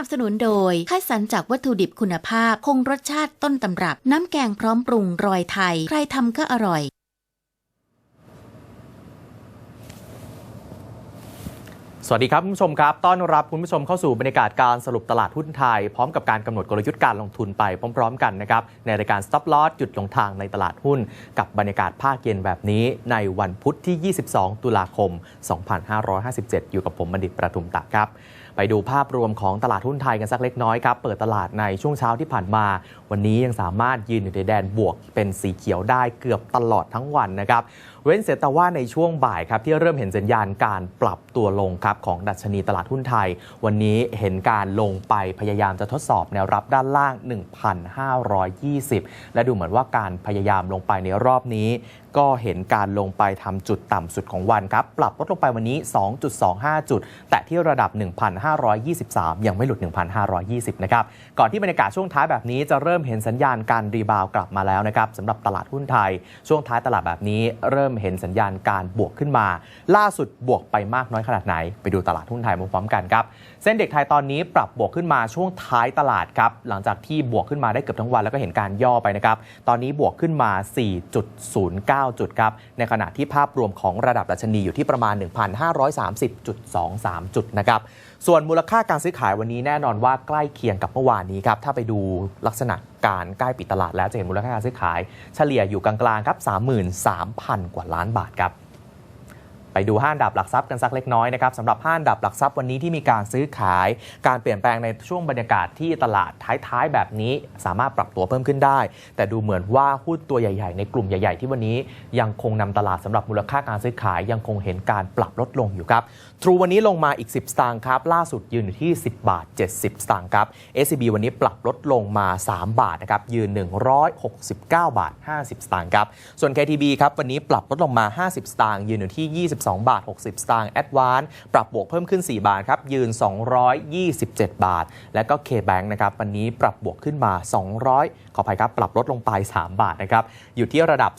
นับสนุนโดยคัดสรรจากวัตถุดิบคุณภาพ คงรสชาติต้นตำรับ น้ำแกงพร้อมปรุงรอยไทย ใครทำก็อร่อย สวัสดีครับคุณผู้ชมครับ ต้อนรับคุณผู้ชมเข้าสู่บรรยากาศการสรุปตลาดหุ้นไทย พร้อมกับการกำหนดกลยุทธ์การลงทุนไปพร้อมๆ กันนะครับในรายการ Stop Loss จุดลงทางในตลาดหุ้น กับบรรยากาศภาคเย็นแบบนี้ ในวันพุธที่ 22 ตุลาคม 2557 อยู่กับผมบัณฑิตประทุมตะครับ ไปดูภาพรวมของตลาดหุ้นไทยกันสักเล็กน้อยครับ เปิดตลาดในช่วงเช้าที่ผ่านมา วันนี้ยังสามารถยืนอยู่ในแดนบวกเป็นสีเขียวได้เกือบตลอดทั้งวันนะครับ เว้นเสียแต่ว่าในช่วงบ่ายครับที่เริ่มเห็นสัญญาณการปรับตัวลงครับของดัชนีตลาดหุ้นไทย วันนี้เห็นการลงไปพยายามจะทดสอบแนวรับด้านล่าง 1,520 และดูเหมือนว่าการพยายามลงไปในรอบนี้ก็เห็นการลงไปทำจุดต่ำสุดของวันครับ ปรับลดลงไปวันนี้ 2.25 จุด แต่ที่ระดับ 1,523 ยังไม่หลุด 1,520 นะครับ ก่อนที่บรรยากาศช่วงท้ายแบบนี้จะเริ่มเห็นสัญญาณการรีบาวกลับมาแล้วนะครับสำหรับตลาดหุ้นไทย ช่วงท้ายตลาดแบบนี้เริ่มเห็นสัญญาณการบวกขึ้นมา ล่าสุดบวกไปมากน้อยขนาดไหน ไปดูตลาดหุ้นไทยพร้อมๆกันครับเส้นเด็กไทยตอนนี้ปรับบวกขึ้นมาช่วงท้ายตลาดครับหลังจากที่บวกขึ้นมาได้เกือบทั้งวันแล้วก็เห็นการย่อไปนะครับตอนนี้บวกขึ้นมา 4.09จุดครับ ในขณะที่ภาพรวมของระดับดัชนีอยู่ที่ประมาณ 1,530.23 จุดนะครับ ส่วนมูลค่าการซื้อขายวันนี้แน่นอนว่าใกล้เคียงกับเมื่อวานนี้ครับ ถ้าไปดูลักษณะการใกล้ปิดตลาดแล้วจะเห็นมูลค่าการซื้อขาย เฉลี่ยอยู่กลางๆครับ 33,000 กว่าล้านบาทครับ ไปดูห้านดับหลักทรัพย์กันสักเล็กน้อยนะครับสำหรับห้านดับหลักทรัพย์วันนี้ที่มีการซื้อขายการเปลี่ยนแปลงในช่วงบรรยากาศที่ตลาดท้ายๆ แบบนี้สามารถปรับตัวเพิ่มขึ้นได้ แต่ดูเหมือนว่าหุ้นตัวใหญ่ ๆ ในกลุ่มใหญ่ ๆ ที่วันนี้ยังคงนำตลาดสำหรับมูลค่าการซื้อขายยังคงเห็นการปรับลดลงอยู่ครับทรูวันนี้ลงมาอีก 10 สตางค์ครับล่าสุดยืนอยู่ที่ 10 บาท 70 สตางค์ครับ SCB วันนี้ปรับลดลงมา 3 บาทนะครับยืน 169 บาท 50 สตางค์ครับส่วน KTB ครับวันนี้ปรับลดลงมา 50 สตางค์ยืนอยู่ที่22บาท 60 สตางค์แอดวานปรับบวกเพิ่มขึ้น 4 บาทครับยืน 227 บาท และก็ KBank นะครับวันนี้ปรับบวกขึ้นมา 200 ขออภัยครับ ปรับลดลงไป 3 บาทนะครับอยู่ที่ระดับ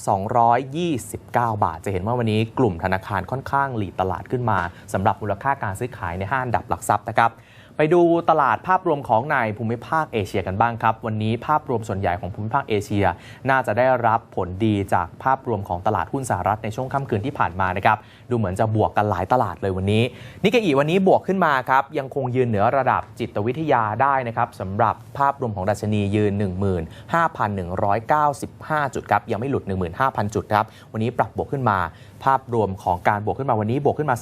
229 บาท จะเห็นว่าวันนี้กลุ่มธนาคารค่อนข้างหลีดตลาดขึ้นมาสำหรับมูลค่าการซื้อขายในห้างดับหลักทรัพย์นะครับ ไปดูตลาดภาพรวมของในภูมิภาคเอเชียกันบ้างครับ วันนี้ภาพรวมส่วนใหญ่ของภูมิภาคเอเชีย น่าจะได้รับผลดีจากภาพรวมของตลาดหุ้นสหรัฐในช่วงค่ำคืนที่ผ่านมานะครับดูเหมือนจะบวกกันหลายตลาดเลยวันนี้นิกเกอีวันนี้บวกขึ้นมาครับยังคงยืนเหนือระดับจิตวิทยาได้นะครับสำหรับภาพรวมของดัชนียืน 15,195 จุดครับยังไม่หลุด 15,000 จุดครับวันนี้ปรับบวกขึ้นมา ภาพรวมของการบวกขึ้นมาวันนี้บวกขึ้นมา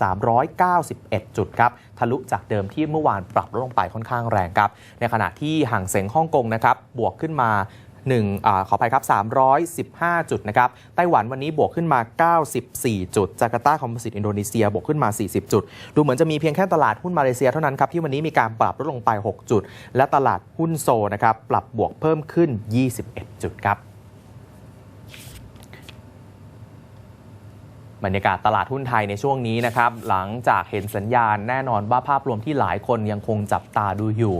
391 จุดครับ ทะลุจากเดิมที่เมื่อวานปรับลดลงไปค่อนข้างแรงครับ ในขณะที่ห่างเซ็งฮ่องกงนะครับบวกขึ้นมา1อาขออภัยครับ 315 จุดนะครับ ไต้หวันวันนี้บวกขึ้นมา 94 จุด จาการ์ตาคอมโพสิตอินโดนีเซียบวกขึ้นมา 40 จุด ดูเหมือนจะมีเพียงแค่ตลาดหุ้นมาเลเซียเท่านั้นครับ ที่วันนี้มีการปรับลดลงไป 6 จุด และตลาดหุ้นโซนะครับ ปรับบวกเพิ่มขึ้น 21 จุดครับ บรรยากาศตลาดหุ้นไทยในช่วงนี้นะครับหลังจากเห็นสัญญาณแน่นอนว่าภาพรวมที่หลายคนยังคงจับตาดูอยู่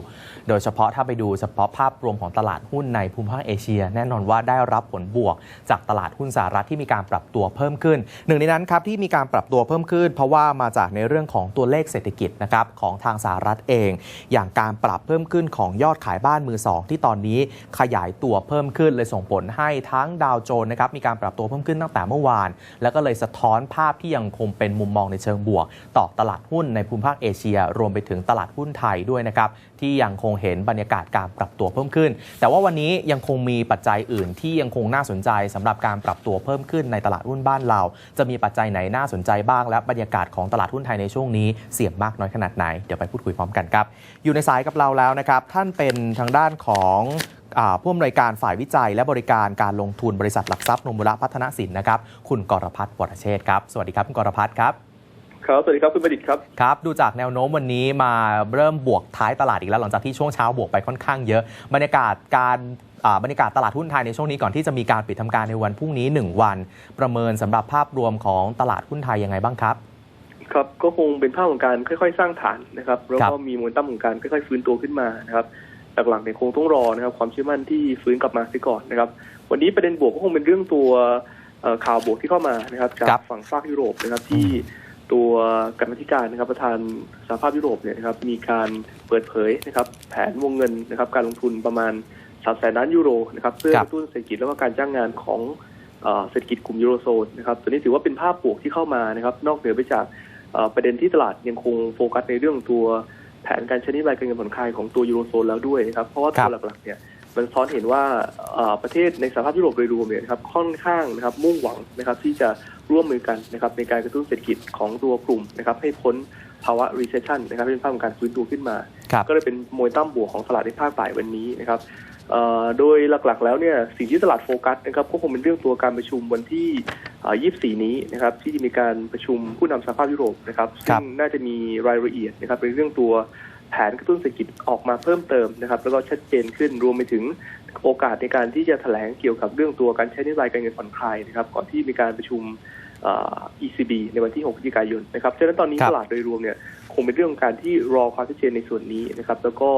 โดยเฉพาะถ้าไปดูเฉพาะภาพรวมของตลาดหุ้นในภูมิภาคเอเชีย แน่นอนว่าได้รับผลบวก จากตลาดหุ้นสหรัฐที่มีการปรับตัวเพิ่มขึ้น หนึ่งในนั้นครับที่มีการปรับตัวเพิ่มขึ้น เพราะว่ามาจากในเรื่องของตัวเลขเศรษฐกิจนะครับของทางสหรัฐเอง อย่างการปรับเพิ่มขึ้นของยอดขายบ้านมือสองที่ตอนนี้ขยายตัวเพิ่มขึ้นเลยส่งผลให้ทั้งดาวโจนส์นะครับมีการปรับตัวเพิ่มขึ้นตั้งแต่เมื่อวาน แล้วก็เลยสะท้อน้อนภาพที่ยังคงเป็นมุมมองในเชิงบวก ต่อตลาดหุ้นในภูมิภาคเอเชีย รวมไปถึงตลาดหุ้นไทยด้วยนะครับที่ยังคงเห็นบรรยากาศการปรับตัวเพิ่มขึ้น แต่ว่าวันนี้ยังคงมีปัจจัยอื่นที่ยังคงน่าสนใจสำหรับการปรับตัวเพิ่มขึ้นในตลาดหุ้นบ้านเรา จะมีปัจจัยไหนน่าสนใจบ้าง และบรรยากาศของตลาดหุ้นไทยในช่วงนี้เสี่ยงมากน้อยขนาดไหน เดี๋ยวไปพูดคุยพร้อมกันครับ อยู่ในสายกับเราแล้วนะครับ ท่านเป็นทางด้านของ ผู้อำนวยการฝ่ายวิจัย และบริการการลงทุนบริษัทหลักทรัพย์นมุระพัฒนสินนะครับคุณกรพัฒน์วรเชษฐ์ครับ สวัสดีครับคุณกรพัฒน์ครับครับสวัสดีครับคุณประดิษฐ์ครับครับ ดูจากแนวโน้มวันนี้มาเริ่มบวกท้ายตลาดอีกแล้วหลังจากที่ช่วงเช้าบวกไปค่อนข้างเยอะบรรยากาศการอ่าบรรยากาศตลาดหุ้นไทยในช่วงนี้ก่อนที่จะมีการปิดทำการในวันพรุ่งนี้ 1 วัน ประเมินสำหรับภาพรวมของตลาดหุ้นไทยยังไงบ้างครับครับก็คงเป็นภาพของการค่อยๆ สร้างฐานนะครับแล้วครัก็บมีโมเมนตัมของการค่อยๆฟื้นตัวขึ้นมานะครับ หลักๆเนี่ยคงต้องรอนะครับความเชื่อมั่นที่ฟื้นกลับมาเสียก่อนนะครับ วันนี้ประเด็นบวกก็คงเป็นเรื่องตัวเอ่อข่าวบวกที่เข้ามานะครับจากฝั่งฝากยุโรปนะครับที่ตัวกรรมาธิการนะครับประธานสหภาพยุโรปเนี่ยนะครับมีการเปิดเผยนะครับแผนวงเงินนะครับการลงทุนประมาณ3แสนล้านยูโรนะครับเพื่อครับกระตุ้นเศรษฐกิจแล้วก็การจ้างงานของเอ่อเศรษฐกิจกลุ่มยูโรโซนนะครับตัวนี้ถือว่าเป็นภาพบวกที่เข้ามานะครับนอกเหนือไปจากเอ่อประเด็นที่ตลาดยังคงโฟกัสในเรื่องตัว แผนการใช้นโยบายการเงินผ่อนคลายของตัวยูโรโซนแล้วด้วยนะครับ เพราะว่าครัตับวหลักๆเนี่ยมันสะท้อนเห็นว่าเอ่อประเทศในสหภาพยุโรปโดยรวมเนี่ยนะครับค่อนข้างนะครับมุ่งหวังนะครับที่จะร่วมมือกันนะครับในการกระตุ้นเศรษฐกิจของตัวกลุ่มนะครับให้พ้นภาวะ recession นะครับให้เป็นภาพของการฟื้นตัวขึ้นมาครับก็เลยเป็นโมยตั้มบวกของตลาดในภาคบ่ายวันนี้นะครับเอ่อโดยหลักๆ แล้วเนี่ยสิ่งที่ตลาดโฟกัสนะครับก็คงเป็นเรื่องตัวการประชุมวันที่เอ่อ 24 นี้นะครับที่จะมีการประชุมผู้นำสหภาพยุโรปนะครับครัซึ่บงน่าจะมีรายละเอียดนะครับในเรื่องตัวแผนกระตุ้นเศรษฐกิจออกมาเพิ่มเติมนะครับแล้วก็ชัดเจนขึ้นรวมไปถึงโอกาสในการที่จะแถลงเกี่ยวกับเรื่องตัวการใช้นโยบายการเงินผ่อนคลายนะครับก่อนที่มีการประชุมเอ่อ ECB ในวันที่ 6 พฤศจิกายนนะครับฉะนั้นตอนนี้ครับตลาดโดยรวมเนี่ยคงเป็นเรื่องของการที่รอความชัดเจนในส่วนนี้นะครับแล้วก็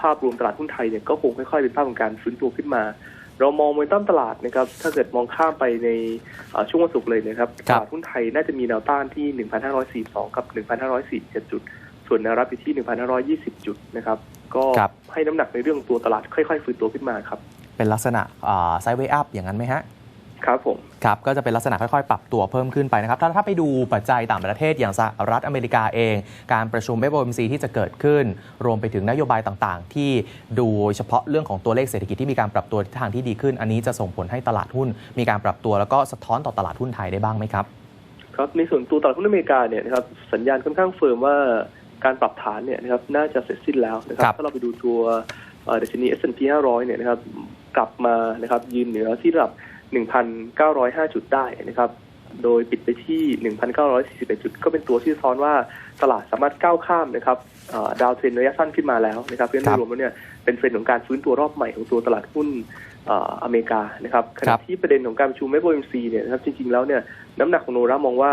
ภาพรวมตลาดหุ้นไทยเนี่ยก็คงค่อยๆเป็นภาพของการฟื้นตัวขึ้นมา เรามองโมเมนตัมตลาดนะครับ ถ้าเกิดมองข้ามไปในเอ่อช่วงวันศุกร์เลยนะครับตครับลาดหุ้นไทยน่าจะมีแนวต้านที่ 1,542 กับ 1,547 จุด ส่วนแนวรับอยู่ที่ 1,520 จุดนะครับ ก็ครับให้น้ำหนักในเรื่องตัวตลาดค่อย ๆ ฟื้นตัวขึ้นมาครับ เป็นลักษณะไซด์เวย์อัพอย่างนั้นไหมฮะ ครับผมครับก็จะเป็นลักษณะค่อยๆ ปรับตัวเพิ่มขึ้นไปนะครับ ถ้าถ้าไปดูปัจจัยต่างประเทศอย่างสหรัฐอเมริกาเอง การประชุม FOMC ที่จะเกิดขึ้น รวมไปถึงนโยบายต่างๆ ที่ดูเฉพาะเรื่องของตัวเลขเศรษฐกิจที่มีการปรับตัวทิศทางที่ดีขึ้น อันนี้จะส่งผลให้ตลาดหุ้น มีการปรับตัวแล้วก็สะท้อนต่อตลาดหุ้นไทยได้บ้างไหมครับครับในส่วนตัวตลาดหุ้นอเมริกาเนี่ยนะครับสัญญาณค่อนข้างเฟิร์มว่าการปรับฐานเนี่ยนะครับน่าจะเสร็จสิ้นแล้วนะครัครับบถ้าเราไปดูตัวเอ่อดัชนี S&P 500 เนี่ยนะครับกลับมานะครับยืนเหนือที่ระดับ 1,905 จุดได้นะครับ โดยปิดไปที่ 1,941 จุด ก็เป็นตัวที่ซ้อนว่าตลาดสามารถก้าวข้ามนะครับเอ่อดาวเทรนระยะสั้นขึ้นมาแล้วนะครับเพราะฉะนั้นโดยรวมแล้วเนี่ยเป็นเทรนด์ของการฟื้นตัวรอบใหม่ของตัวตลาดหุ้นเอ่ออเมริกานะครับขคณะรับที่ประเด็นของการประชุม FOMC เนี่ยนะครับจริงๆแล้วเนี่ยน้ำหนักของโนรามองว่า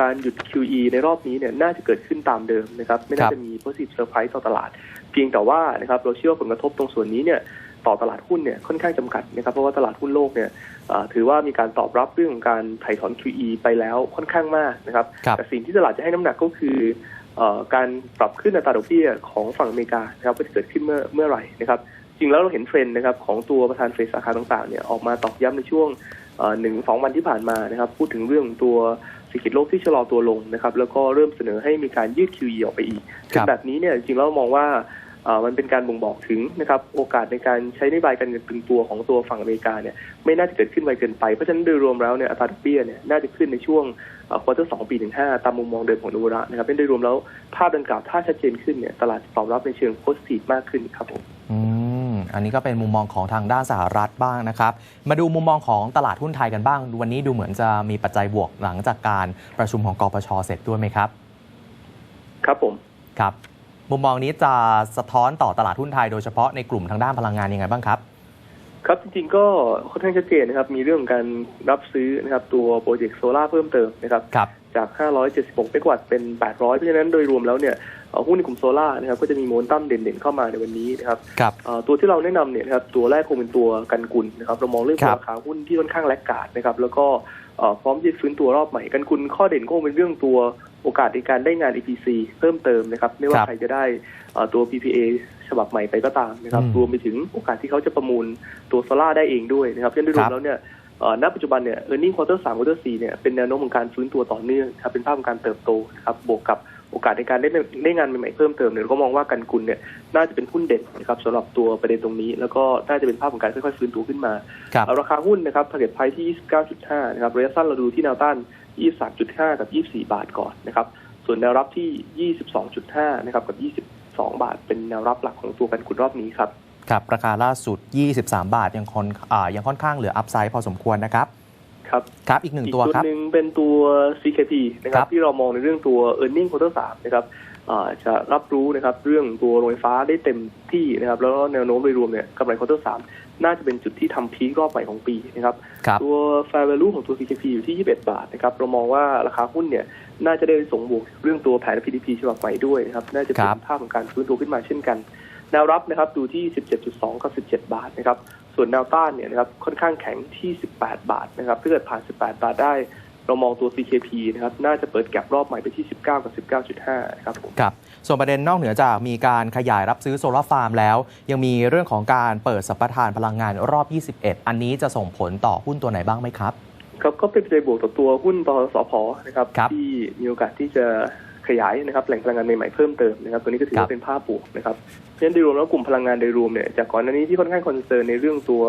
การหยุด QE ในรอบนี้เนี่ยน่าจะเกิดขึ้นตามเดิมนะครับไม่ครัน่าบจะมี positive surprise ต่อตลาด เพียงแต่ว่านะครับเราเชื่อว่าผลกระทบตรงส่วนนี้เนี่ย ต่อตลาดหุ้นเนี่ยค่อนข้างจำกัดนะครับเพราะว่าตลาดหุ้นโลกเนี่ยเอ่อถือว่ามีการตอบรับเรื่องของการไถ่ถอน QE ไปแล้วค่อนข้างมากนะครับครับแต่สิ่งที่ตลาดจะให้น้ำหนักก็คือเอ่อการปรับขึ้นอัตราดอกเบี้ยของฝั่งอเมริกานะครับว่าจะเกิดขึ้นเมื่อเมื่อไหร่นะครับจริงแล้วเราเห็นเทรนด์นะครับของตัวประธานเฟดสาขาต่างๆเนี่ยออกมาตอกย้ำในช่วงเอ่อหนึ่งสองวันที่ผ่านมานะครับพูดถึงเรื่องตัวเศรษฐกิจโลกที่ชะลอตัวลงนะครับแล้วก็เริ่มเสนอให้มีการยืด QE ออกไปอีกคซึ่รังบแบบนี้เนี่ยจริงๆแล้วมองว่าเอ่อ มันเป็นการบ่งบอกถึงนะครับโอกาสในการใช้นโยบายการเงินตึงตัวของตัวฝั่งอเมริกาเนี่ยไม่น่าจะเกิดขึ้นไวเกินไป เพราะฉะนั้นโดยรวมแล้วเนี่ยอัตราดอกเบี้ยเนี่ยน่าจะขึ้นในช่วงควอเตอร์สองปีถึงห้าตามมุมมองเดิมของนูระนะครับเป็นโดยรวมแล้วภาพดังกล่าวถ้าชัดเจนขึ้นเนี่ยตลาดจะตอบรับในเชิงโพสิทีฟมากขึ้นครับผมอืมอันนี้ก็เป็นมุมมองของทางด้านสหรัฐบ้างนะครับ มาดูมุมมองของตลาดหุ้นไทยกันบ้าง วันนี้ดูเหมือนจะมีปัจจัยบวกหลังจากการประชุมของกปชเสร็จด้วยไหมครับ ครับผมครับ มุมมองนี้จะสะท้อนต่อตลาดหุ้นไทยโดยเฉพาะในกลุ่มทางด้านพลังงานยังไงบ้างครับ ครับจริงๆก็ค่อนข้างชัดเจนนะครับ มีเรื่องของการรับซื้อนะครับตัวโปรเจกต์โซลาร์เพิ่มเติมนะครับครับจาก 576เมกะวัตต์เป็น 800 เพราะฉะนั้นโดยรวมแล้วเนี่ยเอ่อหุ้นในกลุ่มโซลาร์นะครับก็จะมีโมนตัมเด่นๆเข้ามาในวันนี้นะครับครับเอ่อตัวที่เราแนะนำเนี่ยนะครับตัวแรกคงเป็นตัวกันกุลนะครับเรามองเรื่องครับราคาหุ้นที่ค่อนข้างแลกกาดนะครับแล้วก็เอ่อพร้อมที่จะฟื้นตัวรอบใหม่กันกุลข้อเด่นก็คงเป็นเรื่องตัว โอกาสในการได้งาน EPC เพิ่มเติมนะครับ ไม่ว่าใครจะได้เอ่อตัว PPA ฉบับใหม่ไปก็ตามนะครับอืมรวมไปถึงโอกาสที่เขาจะประมูลตัวโซลาร์ได้เองด้วยนะครับเพราะฉะนั้นโดยรวครัมบแล้วเนี่ยเอ่อณปัจจุบันเนี่ย earning quarter 3 quarter 4เนี่ยเป็นแนวโน้มของการฟื้นตัวต่อเนื่องครับเป็นภาพของการเติบโตนะครับบวกกับ โอกาสในการได้ได้งานใหม่ๆเพิ่มเติมเนี่ยเราก็มองว่ากันกุลเนี่ยน่าจะเป็นหุ้นเด่นนะครับสำหรับตัวประเด็นตรงนี้ แล้วก็น่าจะเป็นภาพของการค่อยๆฟื้นตัวขึ้นมาครับเอาราคาหุ้นนะครับ target price ที่ 29.5 นะครับระยะสั้นเราดูที่แนวต้าน 23.5 กับ 24 บาทก่อนนะครับส่วนแนวรับที่ 22.5 นะครับกับ 22 บาท เป็นแนวรับหลักของตัวกันกุลรอบนี้ครับครับราคาล่าสุด 23 บาทยังค่อนอ่ายังค่อนข้างเหลืออัพไซด์พอสมควรนะครับ ครับครับอีกหนึ่งอีกตัวจุดครับหนึ่งเป็นตัว CKP นะคครัรับบที่เรามองในเรื่องตัว e a r n i n g quarter 3นะครับอ่าจะรับรู้นะครับเรื่องตัวโรงไฟฟ้าได้เต็มที่นะครับ แล้วก็แนวโน้มโดยรวมเนี่ยกำไร quarter 3น่าจะเป็นจุดที่ทำพีครอบใหม่ของปีนะครับครับตัว fair value ของตัว CKP อยู่ที่ 21 บาทนะครับเรามองว่าราคาหุ้นเนี่ยน่าจะได้ส่งบวกเรื่องตัวแผน PDP ฉบับใหม่ด้วยนะครับน่าจะเป็ครันบภาพของการฟื้นตัวขึ้นมาเช่นกันแนวรับนะครับดูที่ 17.2 กับ 17 บาทนะครับ ส่วนแนวต้านเนี่ยนะครับค่อนข้างแข็งที่ 18 บาทนะครับถ้าเกิดผ่าน 18 บาทได้ เรามองตัว CKP นะครับน่าจะเปิดแก็บรอบใหม่ไปที่ 19 กับ 19.5นะครับผมครับ ส่วนประเด็นนอกเหนือจากมีการขยายรับซื้อโซลาร์ฟาร์มแล้ว ยังมีเรื่องของการเปิดสัมปทานพลังงานรอบ 21 อันนี้จะส่งผลต่อหุ้นตัวไหนบ้างไหมครับครับก็เป็นปัจจัยบวกต่อตัวหุ้นปตสพนะครับครับที่มีโอกาสที่จะ ขยายนะครับแหล่งพลังงานใหม่ๆเพิ่มเติมนะครับตัวนี้ก็ถือครัว่าบเป็นภาพบวกนะครับเพราะฉะนั้นโดยรวมแล้วกลุ่มพลังงานโดยรวมเนี่ยจากก่อนหน้านี้ที่ค่อนข้างคอนเซิร์นในเรื่องตัว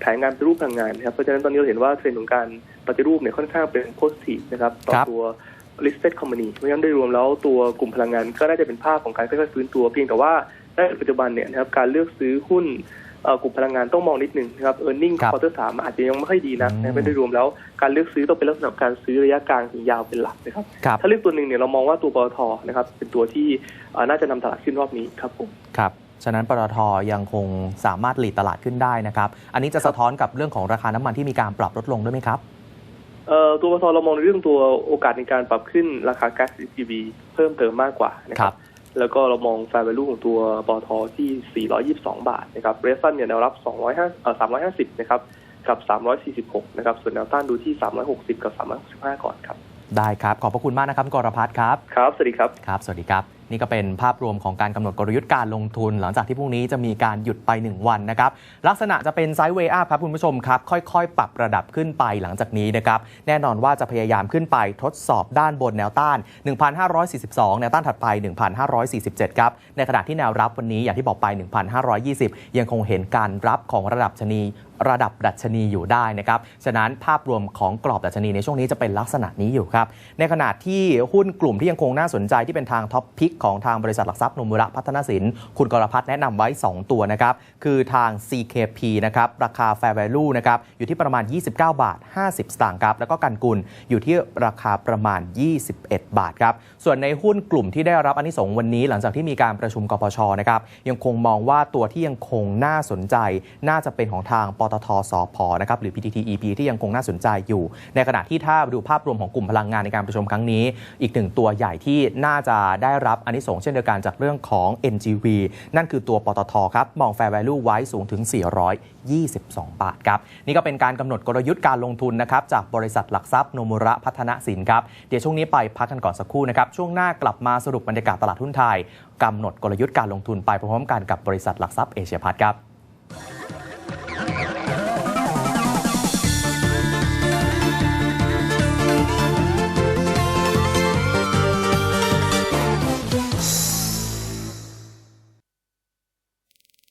แผนงานปฏิรูปพลังงานนะครับเพราะฉะนั้นตอนนี้เราเห็นว่าเทรนด์ของการปฏิรูปเนี่ยค่อนข้างเป็นโพสิทีฟนะครับต่อครับตัว listed company เพราะฉะนั้นโดยรวมแล้วตัวกลุ่มพลังงานก็น่าจะเป็นภาพของการค่อยๆฟื้นตัวเพียงแต่ว่าในปัจจุบันเนี่ยนะครับการเลือกซื้อหุ้นเอ่อ กลุ่มพลังงานต้องมองนิดนึงนะครับ e a r n i n g ครับควอเตอร์สามอาจจะยังไม่ค่อยดีนะอืมนะครับโดยรวมแล้วการเลือกซื้อต้องเป็นลักษณะของการซื้อระยะกลางถึงยาวเป็นหลักนะครับครับถ้าเลือกตัวหนึ่งเนี่ยเรามองว่าตัวปตทนะครับเป็นตัวที่เอ่อน่าจะนำตลาดขึ้นรอบนี้ครับผมครับฉะนั้นปตทยังคงสามารถหลีดตลาดขึ้นได้นะครับ อันนี้จะสะท้อนกับเรื่องของราคาน้ำมันที่มีการปรับลดลงด้วยไหมครับเอ่อตัวปตทเรามองในเรื่องตัวโอกาสในการปรับขึ้นราคาก๊าซ CCV เพิ่มเติมมากกว่านะคครัรับบ แล้วก็เรามอง fair value ของตัวปตทที่ 422 บาทนะครับเรซันเนี่ยแนวรับ205เอ่อ350 นะครับ กับ 346 นะครับ ส่วนแนวต้านดูที่ 360 กับ 365 ก่อนครับ ได้ครับ ขอบพระคุณมากนะครับคุณกรพัฒน์ครับ ครับ สวัสดีครับ ครับ สวัสดีครับ นี่ก็เป็นภาพรวมของการกำหนดกลยุทธ์การลงทุน หลังจากที่พรุ่งนี้จะมีการหยุดไป 1 วันนะครับ ลักษณะจะเป็นไซด์เวย์อัพครับคุณผู้ชมครับ ค่อยๆ ปรับระดับขึ้นไปหลังจากนี้นะครับ แน่นอนว่าจะพยายามขึ้นไปทดสอบด้านบนแนวต้าน 1,542 แนวต้านถัดไป 1,547 ครับ ในขณะที่แนวรับวันนี้อย่างที่บอกไป 1,520 ยังคงเห็นการรับของระดับชนีระดับดัชนีอยู่ได้นะครับ ฉะนั้นภาพรวมของกรอบดัชนีในช่วงนี้จะเป็นลักษณะนี้อยู่ครับ ในขณะที่หุ้นกลุ่มที่ยังคงน่าสนใจที่เป็นทางท็อปพิกของทางบริษัทหลักทรัพย์นมุระพัฒนสิน คุณกรพัฒน์แนะนำไว้ 2 ตัวนะครับ คือทาง CKP นะครับ ราคา Fair Value นะครับ อยู่ที่ประมาณ 29 บาท 50 สตางค์ครับ แล้วก็กันกุลอยู่ที่ราคาประมาณ 21 บาทครับ ส่วนในหุ้นกลุ่มที่ได้รับอันนี้สงส์วันนี้หลังจากที่มีการประชุมกปชนะครับ ยังคงมองว่าตัวที่ยังคงน่าสนใจ น่าจะเป็นของทางปตทสพนะครับหรือ PTTEP ที่ยังคงน่าสนใจอยู่ ในขณะที่ถ้าดูภาพรวมของกลุ่มพลังงานในการประชุมครั้งนี้ อีกหนึ่งตัวใหญ่ที่น่าจะได้รับอันนี้สงเช่นเดียวกันจากเรื่องของ NGV นั่นคือตัวปตทครับมอง Fair Value ไว้สูงถึง 422 บาทครับนี่ก็เป็นการกำหนดกลยุทธ์การลงทุนนะครับจากบริษัทหลักทรัพย์โนมุระพัฒนสินครับเดี๋ยวช่วงนี้ไปพักกันก่อนสักครู่นะครับช่วงหน้ากลับมาสรุปบรรยากาศตลาดหุ้นไทยกำหนดกลยุทธ์การลงทุนไปพร้อมๆกันกับบริษัทหลักทรัพย์เอเชียพัฒครับ